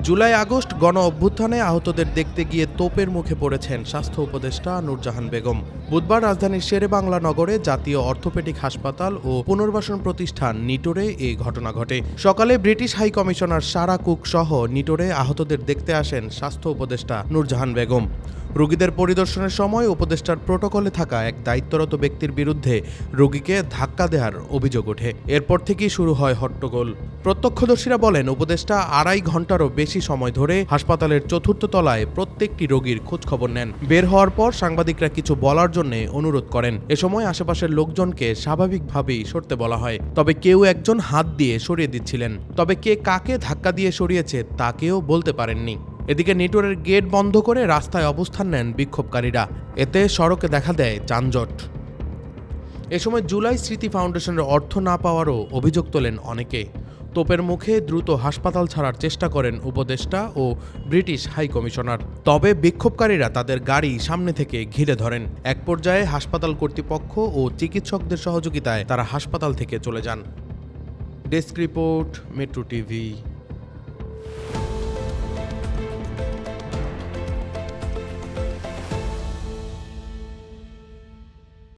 July August গণ অভ্যুত্থানে আহতদের দেখতে গিয়ে তোপের মুখে পড়েছেন স্বাস্থ্য উপদেষ্টা নূরজাহান বেগম। বুধবার রাজধানীর শেরে বাংলা নগরে জাতীয় অর্থোপেডিক হাসপাতাল ও পুনর্বাসন প্রতিষ্ঠান নিটোরে এ ঘটনা ঘটে। সকালে British high commissioner Sarah Cooke সহ নিটোরে আহতদের দেখতে আসেন স্বাস্থ্য উপদেষ্টা নূরজাহান বেগম। রোগীদের পরিদর্শনের সময় উপদেষ্টার প্রোটোকলে থাকা এক দায়িত্বরত ব্যক্তির বিরুদ্ধে রোগীকে ধাক্কা দেওয়ার অভিযোগ ওঠে। এরপর থেকেই শুরু হয় হট্টগোল। প্রত্যক্ষদর্শীরা বলেন, উপদেষ্টা আড়াই ঘন্টারও বেশি সময় ধরে হাসপাতালের চতুর্থ তলায় প্রত্যেকটি রোগীর খোঁজখবর নেন। বের হওয়ার পর সাংবাদিকরা কিছু বলার জন্য অনুরোধ করেন। এ সময় আশেপাশের লোকজনকে স্বাভাবিকভাবেই সরতে বলা হয়। তবে কেউ একজন হাত দিয়ে সরিয়ে দিচ্ছিলেন। তবে কে কাকে ধাক্কা দিয়ে সরিয়েছে, তা কেউ বলতে পারেননি। এদিকে নেটওয়ার্কের গেট বন্ধ করে রাস্তায় অবস্থান নেন বিক্ষোভকারীরা। এতে সড়কে দেখা দেয় যানজট। এ সময় জুলাই স্মৃতি ফাউন্ডেশনের অর্থ না পাওয়ারও অভিযোগ তোলেন অনেকে। তোপের মুখে দ্রুত হাসপাতাল ছাড়ার চেষ্টা করেন উপদেষ্টা ও ব্রিটিশ হাই কমিশনার। তবে বিক্ষোভকারীরা তাদের গাড়ি সামনে থেকে ঘিরে ধরেন। এক পর্যায়ে হাসপাতাল কর্তৃপক্ষ ও চিকিৎসকদের সহযোগিতায় তারা হাসপাতাল থেকে চলে যান। Desk report, metro TV.